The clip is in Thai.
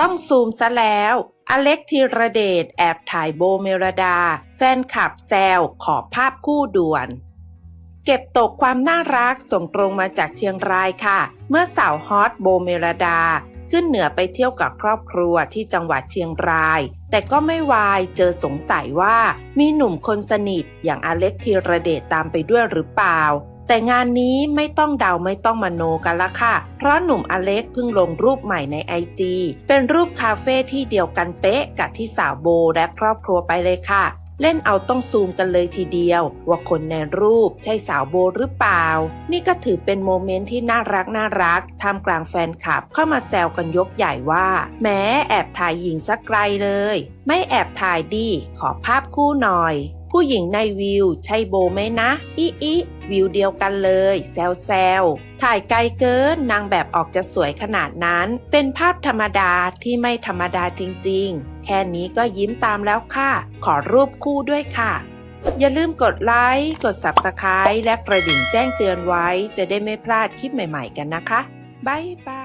ต้องซูมซะแล้ว อเล็กธีรเดชแอบถ่ายโบเมรดา แฟนคลับแซวขอภาพคู่ด่วน เก็บตกความน่ารักส่งตรงมาจากเชียงรายค่ะ เมื่อสาวฮอตโบเมรดา ขึ้นเหนือไปเที่ยวกับครอบครัวที่จังหวัดเชียงราย แต่ก็ไม่วายเจอสงสัยว่ามีหนุ่มคนสนิทอย่างอเล็กธีรเดชตามไปด้วยหรือเปล่า แต่งานนี้ไม่ต้องเดาไม่ต้องมโนกันละค่ะ เพราะหนุ่มอเล็กเพิ่งลงรูปใหม่ในไอจีเป็นรูปคาเฟ่ที่เดียวกันเป๊ะกับที่สาวโบและครอบครัวไปเลยค่ะ เล่นเอาต้องซูมกันเลยทีเดียว ว่าคนในรูปใช่สาวโบหรือเปล่า นี่ก็ถือเป็นโมเมนต์ที่น่ารักน่ารักท่ามกลางแฟนคลับเข้ามาแซวกันยกใหญ่ว่าแม้แอบถ่ายหญิงสักไกลเลย ไม่แอบถ่ายดีขอภาพคู่หน่อย ผู้หญิงในวิว ใช่โบไหมนะอีอีวิวเดียวกันเลย แซวแซวถ่ายไกลเกินนางแบบออกจะสวยขนาดนั้น เป็นภาพธรรมดาที่ไม่ธรรมดาจริงๆ แค่นี้ก็ยิ้มตามแล้วค่ะ ขอรูปคู่ด้วยค่ะ อย่าลืมกดไลค์กด Subscribe และกระดิ่งแจ้งเตือนไว้ จะได้ไม่พลาดคลิปใหม่ๆกันนะคะ บ๊ายบาย